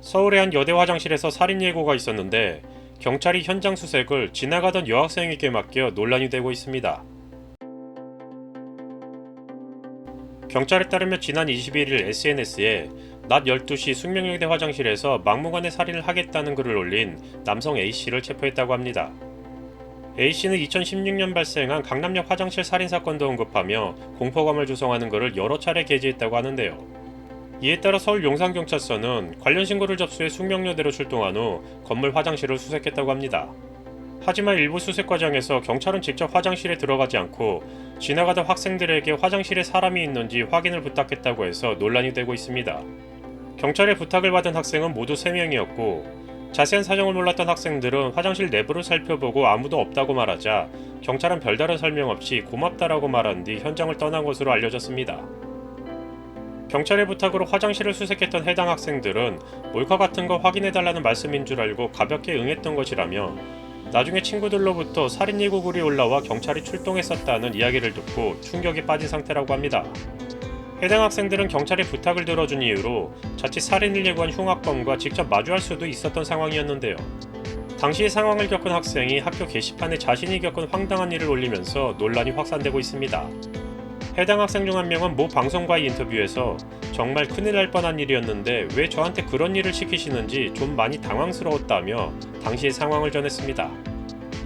서울의 한 여대 화장실에서 살인 예고가 있었는데 경찰이 현장 수색을 지나가던 여학생에게 맡겨 논란이 되고 있습니다. 경찰에 따르면 지난 21일 SNS에 낮 12시 숙명여대 화장실에서 막무가내 살인을 하겠다는 글을 올린 남성 A씨를 체포했다고 합니다. A씨는 2016년 발생한 강남역 화장실 살인 사건도 언급하며 공포감을 조성하는 글을 여러 차례 게재했다고 하는데요. 이에 따라 서울 용산경찰서는 관련 신고를 접수해 숙명여대로 출동한 후 건물 화장실을 수색했다고 합니다. 하지만 일부 수색 과정에서 경찰은 직접 화장실에 들어가지 않고 지나가던 학생들에게 화장실에 사람이 있는지 확인을 부탁했다고 해서 논란이 되고 있습니다. 경찰의 부탁을 받은 학생은 모두 3명이었고 자세한 사정을 몰랐던 학생들은 화장실 내부를 살펴보고 아무도 없다고 말하자 경찰은 별다른 설명 없이 고맙다라고 말한 뒤 현장을 떠난 것으로 알려졌습니다. 경찰의 부탁으로 화장실을 수색했던 해당 학생들은 몰카 같은 거 확인해달라는 말씀인 줄 알고 가볍게 응했던 것이라며 나중에 친구들로부터 살인 예고 글이 올라와 경찰이 출동했었다는 이야기를 듣고 충격에 빠진 상태라고 합니다. 해당 학생들은 경찰의 부탁을 들어준 이유로 자칫 살인을 예고한 흉악범과 직접 마주할 수도 있었던 상황이었는데요. 당시 상황을 겪은 학생이 학교 게시판에 자신이 겪은 황당한 일을 올리면서 논란이 확산되고 있습니다. 해당 학생 중 한 명은 모 방송과의 인터뷰에서 정말 큰일 날 뻔한 일이었는데 왜 저한테 그런 일을 시키시는지 좀 많이 당황스러웠다며 당시의 상황을 전했습니다.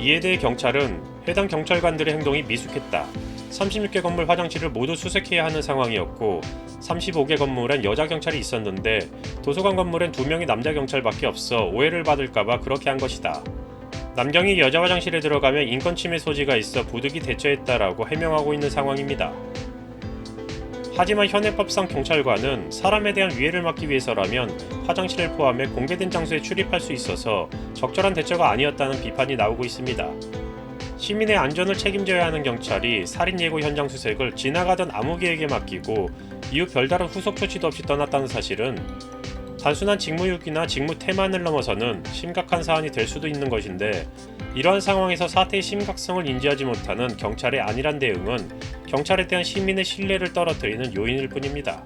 이에 대해 경찰은 해당 경찰관들의 행동이 미숙했다. 36개 건물 화장실을 모두 수색해야 하는 상황이었고 35개 건물엔 여자 경찰이 있었는데 도서관 건물엔 두 명의 남자 경찰밖에 없어 오해를 받을까봐 그렇게 한 것이다. 남경이 여자 화장실에 들어가면 인권 침해 소지가 있어 부득이 대처했다라고 해명하고 있는 상황입니다. 하지만 현행법상 경찰관은 사람에 대한 위해를 막기 위해서라면 화장실을 포함해 공개된 장소에 출입할 수 있어서 적절한 대처가 아니었다는 비판이 나오고 있습니다. 시민의 안전을 책임져야 하는 경찰이 살인 예고 현장 수색을 지나가던 아무개에게 맡기고 이후 별다른 후속 조치도 없이 떠났다는 사실은 단순한 직무유기나 직무 태만을 넘어서는 심각한 사안이 될 수도 있는 것인데 이러한 상황에서 사태의 심각성을 인지하지 못하는 경찰의 안일한 대응은 경찰에 대한 시민의 신뢰를 떨어뜨리는 요인일 뿐입니다.